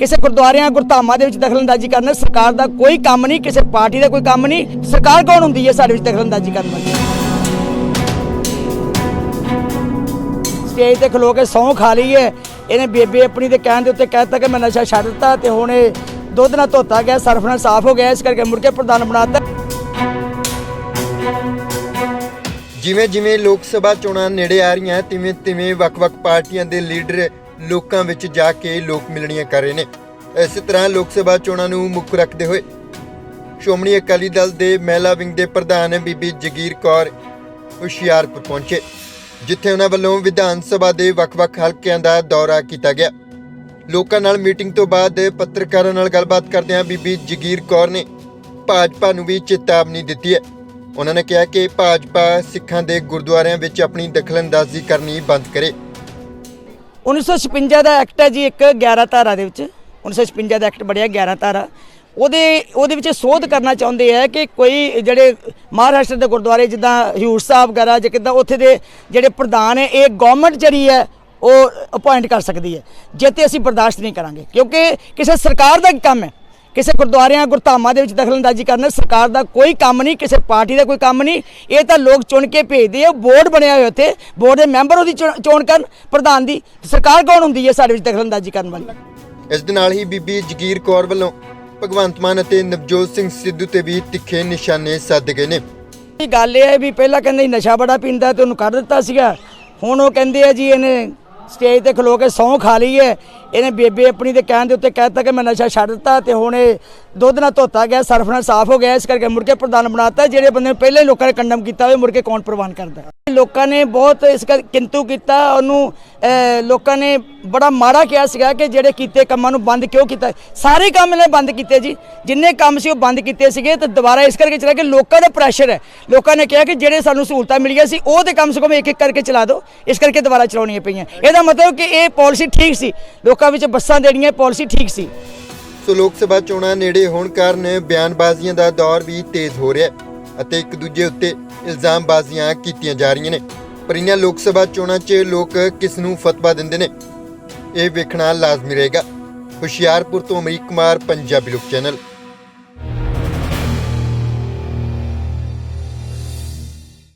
ਕਿਸੇ ਗੁਰਦੁਆਰਿਆਂ, ਗੁਰਧਾਮਾਂ ਦੇ ਵਿੱਚ ਦਖਲਅੰਦਾਜ਼ੀ ਕਰਨਾ ਸਰਕਾਰ ਦਾ ਕੋਈ ਕੰਮ ਨਹੀਂ, ਕਿਸੇ ਪਾਰਟੀ ਦਾ ਕੋਈ ਕੰਮ ਨਹੀਂ। ਸਰਕਾਰ ਕੌਣ ਹੁੰਦੀ ਹੈ ਸਾਡੇ ਵਿੱਚ ਦਖਲਅੰਦਾਜ਼ੀ ਕਰਨ ਵਾਲੀ? ਸਟੇਜ ਤੇ ਖਲੋ ਕੇ ਸਹੁੰ ਖਾ ਲਈ ਹੈ। ਇਹਨੇ ਬੇਬੇ ਆਪਣੀ ਦੇ ਕਹਿਣ ਦੇ ਉੱਤੇ ਕਹਿਤਾ ਕਿ ਮੈਂ ਨਸ਼ਾ ਛੱਡ ਦਿੱਤਾ ਤੇ ਹੁਣ ਇਹ ਦੁੱਧ ਨਾਲ ਧੋਤਾ ਗਿਆ, ਸਰਫ ਨਾਲ ਸਾਫ਼ ਹੋ ਗਿਆ, ਇਸ ਕਰਕੇ ਮੁੜ ਕੇ ਪ੍ਰਧਾਨ ਬਣਾਤਾ ਜਿਵੇਂ ਜਿਵੇਂ ਲੋਕ ਸਭਾ ਚੋਣਾਂ ਨੇੜੇ ਆ ਰਹੀਆਂ ਤਿਵੇਂ ਤਿਵੇਂ ਵੱਖ-ਵੱਖ ਪਾਰਟੀਆਂ ਦੇ ਲੀਡਰ ਲੋਕਾਂ ਵਿੱਚ ਜਾ ਕੇ ਲੋਕ ਮਿਲਣੀਆਂ ਕਰ ਰਹੇ ਨੇ। ਇਸੇ ਤਰ੍ਹਾਂ ਲੋਕ ਸਭਾ ਚੋਣਾਂ ਨੂੰ ਮੁੱਖ ਰੱਖਦੇ ਹੋਏ ਸ਼੍ਰੋਮਣੀ ਅਕਾਲੀ ਦਲ ਦੇ ਮਹਿਲਾ ਵਿੰਗ ਦੇ ਪ੍ਰਧਾਨ ਬੀਬੀ ਜਗੀਰ ਕੌਰ ਹੁਸ਼ਿਆਰਪੁਰ ਪਹੁੰਚੇ, ਜਿੱਥੇ ਉਹਨਾਂ ਵੱਲੋਂ ਵਿਧਾਨ ਸਭਾ ਦੇ ਵੱਖ-ਵੱਖ ਹਲਕਿਆਂ ਦਾ ਦੌਰਾ ਕੀਤਾ ਗਿਆ। ਲੋਕਾਂ ਨਾਲ ਮੀਟਿੰਗ ਤੋਂ ਬਾਅਦ ਪੱਤਰਕਾਰਾਂ ਨਾਲ ਗੱਲਬਾਤ ਕਰਦਿਆਂ ਬੀਬੀ ਜਗੀਰ ਕੌਰ ਨੇ ਭਾਜਪਾ ਨੂੰ ਵੀ ਚੇਤਾਵਨੀ ਦਿੱਤੀ ਹੈ। ਉਹਨਾਂ ਨੇ ਕਿਹਾ ਕਿ ਭਾਜਪਾ ਸਿੱਖਾਂ ਦੇ ਗੁਰਦੁਆਰਿਆਂ ਵਿੱਚ ਆਪਣੀ ਦਖਲਅੰਦਾਜ਼ੀ ਕਰਨੀ ਬੰਦ ਕਰੇ। 1956 ਦਾ ਐਕਟ ਹੈ ਜੀ ਇੱਕ 11 ਧਾਰਾ ਦੇ ਵਿੱਚ 1956 ਦਾ ਐਕਟ ਬੜਿਆ 11 ਧਾਰਾ। ਉਹਦੇ ਉਹਦੇ ਵਿੱਚ ਸੋਧ ਕਰਨਾ ਚਾਹੁੰਦੇ ਆ ਕਿ ਕੋਈ ਜਿਹੜੇ ਮਹਾਰਾਸ਼ਟਰ ਦੇ ਗੁਰਦੁਆਰੇ ਜਿੱਦਾਂ ਹਯੂਰ ਸਾਹਿਬ ਵਗੈਰਾ ਜਾਂ ਕਿੱਦਾਂ ਉੱਥੇ ਦੇ ਜਿਹੜੇ ਪ੍ਰਧਾਨ ਹੈ, ਇਹ ਗਵਰਨਮੈਂਟ ਜਿਹੜੀ ਹੈ, ਉਹ ਅਪਾਇੰਟ ਕਰ ਸਕਦੀ ਹੈ। ਜੇ ਤੇ ਅਸੀਂ ਬਰਦਾਸ਼ਤ ਨਹੀਂ ਕਰਾਂਗੇ। ਕਿਉਂਕਿ ਕਿਸੇ ਸਰਕਾਰ ਦਾ ਕੰਮ ਹੈ? ਕਿਸੇ ਗੁਰਦੁਆਰਿਆਂ ਗੁਰਧਾਮਾਂ ਦੇ ਵਿੱਚ ਦਖਲਅੰਦਾਜ਼ੀ ਕਰਨਾ ਸਰਕਾਰ ਦਾ ਕੋਈ ਕੰਮ ਨਹੀਂ ਕਿਸੇ ਪਾਰਟੀ ਦਾ ਕੋਈ ਕੰਮ ਨਹੀਂ। ਇਹ ਤਾਂ ਲੋਕ ਚੁਣ ਕੇ ਭੇਜਦੇ ਆ ਬੋਰਡ ਬਣਿਆ ਹੋਇਆ ਉੱਥੇ ਬੋਰਡ ਦੇ ਮੈਂਬਰ ਉਹਦੀ ਚੁਣ ਕਰਨ ਪ੍ਰਧਾਨ ਦੀ। ਸਰਕਾਰ ਕੌਣ ਹੁੰਦੀ ਹੈ ਸਾਡੇ ਵਿੱਚ ਦਖਲਅੰਦਾਜ਼ੀ ਕਰਨ ਵਾਲੀ? ਇਸ ਦੇ ਨਾਲ ਹੀ ਬੀਬੀ ਜਗੀਰ ਕੌਰ ਵੱਲੋਂ ਭਗਵੰਤ ਮਾਨ ਅਤੇ ਨਵਜੋਤ ਸਿੰਘ ਸਿੱਧੂ ਤੇ ਵੀ ਤਿੱਖੇ ਨਿਸ਼ਾਨੇ ਸਾਧੇ ਗਏ ਨੇ। ਇਹ ਗੱਲ ਇਹ ਹੈ ਵੀ ਪਹਿਲਾਂ ਕਹਿੰਦੇ ਨਸ਼ਾ ਬੜਾ ਪੀਂਦਾ ਤੇ ਉਹਨੂੰ ਕੱਢ ਦਿੱਤਾ ਸੀਗਾ। ਹੁਣ ਉਹ ਕਹਿੰਦੇ ਆ ਜੀ ਇਹਨੇ ਸਟੇਜ ਤੇ ਖਲੋ ਕੇ ਸਹੁੰ ਖਾ ਲਈ ਹੈ ਇਹਨੇ ਬੇਬੇ ਆਪਣੀ ਦੇ ਕਹਿਣ ਦੇ ਉੱਤੇ ਕਹਿਤਾ ਕਿ ਮੈਂ ਨਸ਼ਾ ਛੱਡ ਦਿੱਤਾ ਤੇ ਹੁਣ ਇਹ ਦੁੱਧ ਨਾਲ ਧੋਤਾ ਗਿਆ, ਸਰਫ ਨਾਲ ਸਾਫ਼ ਹੋ ਗਿਆ। ਇਸ ਕਰਕੇ ਮੁੜ ਕੇ ਪ੍ਰਧਾਨ ਬਣਾਤਾ। ਜਿਹੜੇ ਬੰਦੇ ਨੂੰ ਪਹਿਲਾਂ ਲੋਕਾਂ ਨੇ ਕੰਡਮ ਕੀਤਾ ਹੋਵੇ, ਮੁੜ ਕੇ ਕੌਣ ਪ੍ਰਵਾਨ ਕਰਦਾ? ਲੋਕਾਂ ਨੇ ਬਹੁਤ ਇਸ ਕਰ ਕਿੰਤੂ ਕੀਤਾ, ਉਹਨੂੰ ਲੋਕਾਂ ਨੇ ਬੜਾ ਮਾੜਾ ਕਿਹਾ ਸੀਗਾ ਕਿ ਜਿਹੜੇ ਕੀਤੇ ਕੰਮਾਂ ਨੂੰ ਬੰਦ ਕਿਉਂ ਕੀਤਾ? ਸਾਰੇ ਕੰਮ ਇਹਨੇ ਬੰਦ ਕੀਤੇ ਜੀ। ਜਿੰਨੇ ਕੰਮ ਸੀ ਉਹ ਬੰਦ ਕੀਤੇ ਸੀਗੇ ਤੇ ਦੁਬਾਰਾ ਇਸ ਕਰਕੇ ਚਲਾ ਕਿ ਲੋਕਾਂ ਦਾ ਪ੍ਰੈਸ਼ਰ ਹੈ। ਲੋਕਾਂ ਨੇ ਕਿਹਾ ਕਿ ਜਿਹੜੇ ਸਾਨੂੰ ਸਹੂਲਤਾਂ ਮਿਲੀਆਂ ਸੀ, ਉਹ ਤੇ ਕਮ ਸੇ ਕਮ ਇੱਕ ਇੱਕ ਕਰਕੇ ਚਲਾ ਦਿਓ। ਇਸ ਕਰਕੇ ਦੁਬਾਰਾ ਚਲਾਉਣੀਆਂ ਪਈਆਂ। ਇਹਦਾ ਮਤਲਬ ਕਿ ਇਹ ਪਾਲਿਸੀ ਠੀਕ ਸੀ? ਲੋਕਾਂ ਵਿੱਚ ਬੱਸਾਂ ਦੇਣੀਆਂ ਪਾਲਿਸੀ ਠੀਕ ਸੀ? ਸੋ ਲੋਕ ਸਭਾ ਚੋਣਾਂ ਨੇੜੇ ਹੋਣ ਕਾਰਨ ਬਿਆਨਬਾਜ਼ੀਆਂ ਦਾ ਦੌਰ ਵੀ ਤੇਜ਼ ਹੋ ਰਿਹਾ ਹੈ ਅਤੇ ਇੱਕ ਦੂਜੇ ਉੱਤੇ ਇਲਜ਼ਾਮਬਾਜ਼ੀਆਂ ਕੀਤੀਆਂ ਜਾ ਰਹੀਆਂ ਨੇ। ਪਰ ਇਹਨਾਂ ਲੋਕ ਸਭਾ ਚੋਣਾਂ 'ਚ ਲੋਕ ਕਿਸ ਨੂੰ ਫਤਵਾ ਦਿੰਦੇ ਨੇ? ਇਹ ਵੇਖਣਾ ਲਾਜ਼ਮੀ ਰਹੇਗਾ। ਹੁਸ਼ਿਆਰਪੁਰ ਤੋਂ ਅਮਰੀਕ ਕੁਮਾਰ, ਪੰਜਾਬੀ ਲੋਕ ਚੈਨਲ।